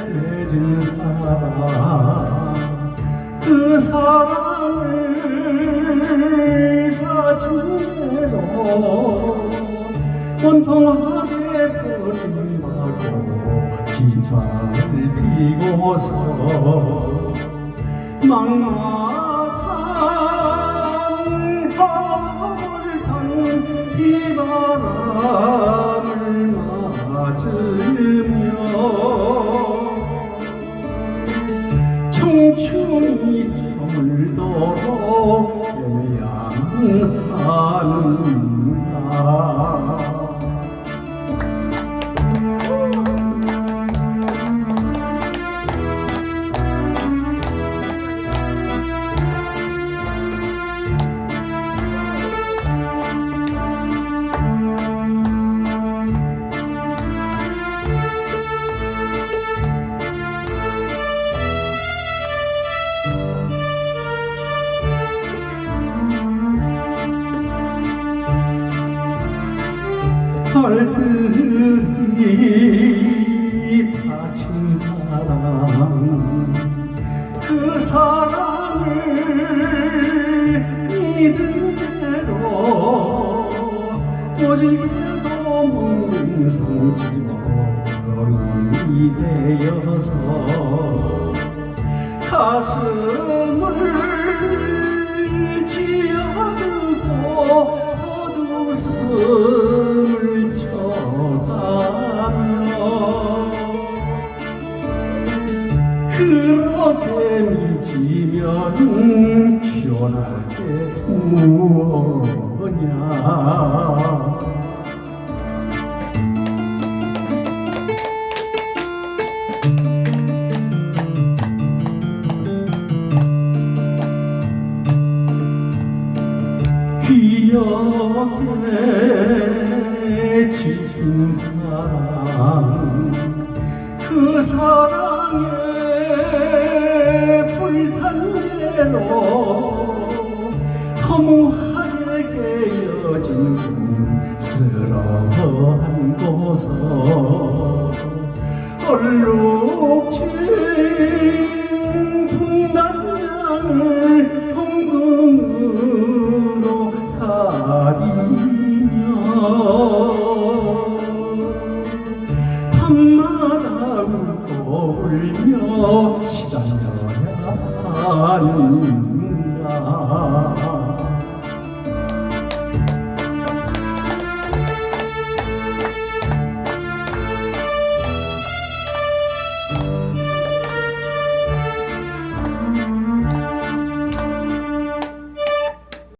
맺은 사랑 그 사랑을 가진 채로 원통하게 버림하고 진발을 피고서 막막한 하늘을 탄이 바람을 맞으 얼들이 바친 사랑. 그 사랑을 믿은 대로 오직에도 먹는 상처이 되어서 가슴 그렇게 미치면 기원할 게 무엇냐 기억에 깨어진 쓰러한 곳서 얼룩진 분단장을 홍등으로 가리며 밤마다 울고 울며 시달려야 하는가